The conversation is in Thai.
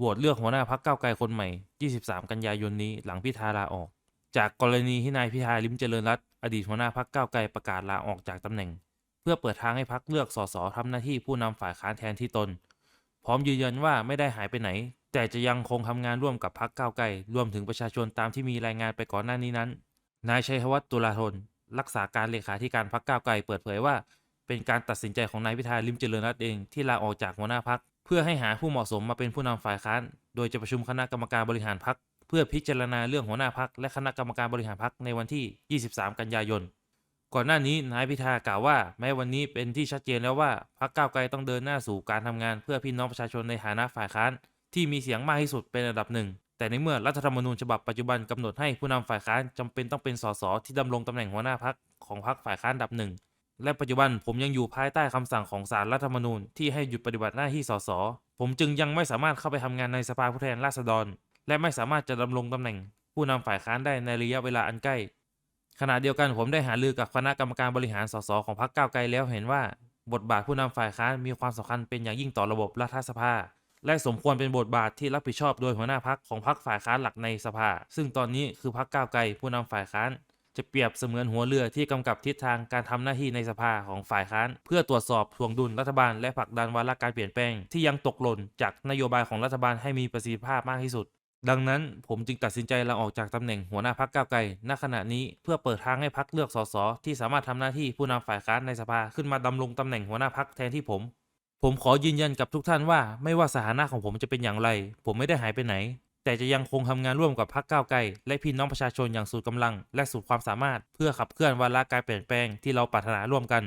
โหวตเลือกหัวหน้าพักเก้าไกลคนใหม่ 23 กันยายนนี้หลังพิธาลาออก จากกรณีที่นายพิธาลิมเจริญรัตน์อดีตหัวหน้าพักเก้าไกลประกาศลาออกจากตำแหน่ง เพื่อเปิดทางให้พักเลือกสสทำหน้าที่ผู้นำฝ่ายค้านแทนที่ตน พร้อมยืนยันว่าไม่ได้หายไปไหน แต่จะยังคงทำงานร่วมกับพักเก้าไกลรวมถึงประชาชนตามที่มีรายงานไปก่อนหน้านี้นั้น นายชัยวัฒน์ตุลาธนรักษาการเลขาธิการพักเก้าไกลเปิดเผยว่า เป็นการตัดสินใจของนายพิธาลิมเจริญรัตน์เองที่ลาออกจากหัวหน้าพัก พื่อให้หาผู้เหมาะสมมาเป็นผู้นำฝ่ายค้าน โดยจะประชุมคณะกรรมการบริหารพักเพื่อพิจารณาเรื่องหัวหน้าพักและคณะกรรมการบริหารพักในวันที่ 23 กันยายน ก่อนหน้านี้นายพิธากล่าวว่า แม้วันนี้เป็นที่ชัดเจนแล้วว่าพักก้าวไกลต้องเดินหน้าสู่การทำงาน เพื่อพี่น้องประชาชนในฐานะฝ่ายค้าน ที่มีเสียงมากที่สุดเป็นอันดับหนึ่ง แต่ในเมื่อรัฐธรรมนูญฉบับปัจจุบันกำหนดให้ผู้นำฝ่ายค้านจำเป็นต้องเป็นสสที่ดำรงตำแหน่งหัวหน้าพักของพักฝ่ายค้านอันดับหนึ่ง และปัจจุบันผมยังอยู่ภายใต้คำสั่งของศาลรัฐธรรมนูญที่ให้หยุดปฏิบัติหน้าที่สส ผมจึงยังไม่สามารถเข้าไปทำงานในสภาผู้แทนราษฎร และไม่สามารถจะดำรงตำแหน่ง ผู้นำฝ่ายค้านได้ในระยะเวลาอันใกล้ ขณะเดียวกันผมได้หารือกับคณะกรรมการบริหารสสของพรรคก้าวไกลแล้วเห็นว่า บทบาทผู้นำฝ่ายค้านมีความสำคัญเป็นอย่างยิ่งต่อระบบรัฐสภา และสมควรเป็นบทบาทที่รับผิดชอบโดยหัวหน้าพักของพรรคฝ่ายค้านหลักในสภา ซึ่งตอนนี้คือพรรคก้าวไกลผู้นำฝ่ายค้าน จะเปรียบเสมือนหัวเรือที่กำกับทิศทางการทำหน้าที่ในสภาของฝ่ายค้าน เพื่อตรวจสอบทวงดุลรัฐบาลและผลักดันวาระการเปลี่ยนแปลง ที่ยังตกหล่นจากนโยบายของรัฐบาลให้มีประสิทธิภาพมากที่สุด ดังนั้นผมจึงตัดสินใจลาออกจากตำแหน่งหัวหน้าพักก้าวไกลณขณะนี้เพื่อเปิดทางให้พักเลือกสสที่สามารถทำหน้าที่ผู้นำฝ่ายค้านในสภาขึ้นมาดำรงตำแหน่งหัวหน้าพักแทนที่ผมผมขอยืนยันกับทุกท่านว่าไม่ว่าสถานะของผมจะเป็นอย่างไร ผมไม่ได้หายไปไหน แต่จะยังคงทำงานร่วมกับพรรคก้าวไกลและพี่น้องประชาชนอย่างสุดกำลัง และสุดความสามารถเพื่อขับเคลื่อนวาระการเปลี่ยนแปลงที่เราปรารถนาร่วมกัน